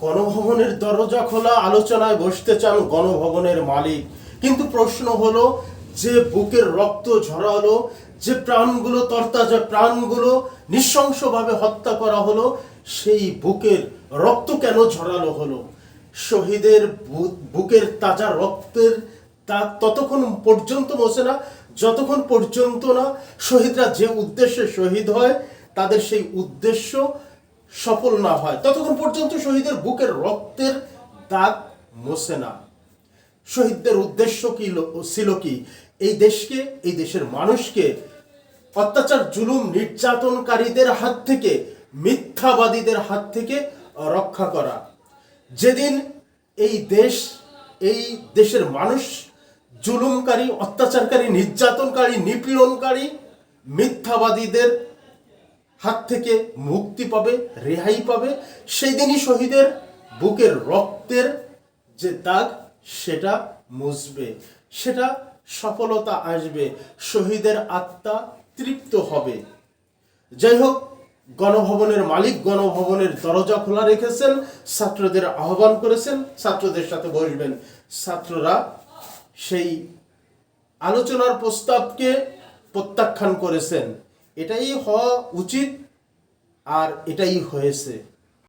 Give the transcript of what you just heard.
গণভবনের দরজা খোলা আলোচনায় বসতে চান গণভবনের মালিক। কিন্তু প্রশ্ন হলো, যে বুকের রক্ত ঝরালো, যে প্রাণগুলো তরতাজা প্রাণগুলো নৃশংসভাবে হত্যা করা হলো, সেই বুকের রক্ত কেন ঝরালো হলো? শহীদের বুকের তাজা রক্তের তা ততক্ষণ পর্যন্ত বসে না, যতক্ষণ পর্যন্ত না শহীদরা যে উদ্দেশ্যে শহীদ হয়, তাদের সেই উদ্দেশ্য সফল না হয়। ততক্ষণ পর্যন্ত শহীদের বুকের রক্তের দাগ মোছে না। শহীদদের উদ্দেশ্য কি ছিল কি? এই দেশকে, এই দেশের মানুষকে অত্যাচার, জুলুম, নির্যাতনকারীদের হাত থেকে, মিথ্যাবাদীদের হাত থেকে রক্ষা করা। যেদিন এই দেশ, এই দেশের মানুষ জুলুমকারী, অত্যাচারকারী, নির্যাতনকারী, নিপীড়নকারী, মিথ্যাবাদীদের হাত থেকে মুক্তি পাবে, রেহাই পাবে। সেই দিনই শহীদের বুকের রক্তের যে দাগ, সেটা মুছবে, সেটা সফলতা আসবে, শহীদের আত্মা তৃপ্ত হবে। যাই হোক, গণভবনের মালিক গণভবনের দরজা খোলা রেখেছেন, ছাত্রদের আহ্বান করেছেন, ছাত্রদের সাথে বসবেন। ছাত্ররা সেই আলোচনার প্রস্তাবকে প্রত্যাখ্যান করেছেন। এটাই হওয়া উচিত আর এটাই হয়েছে।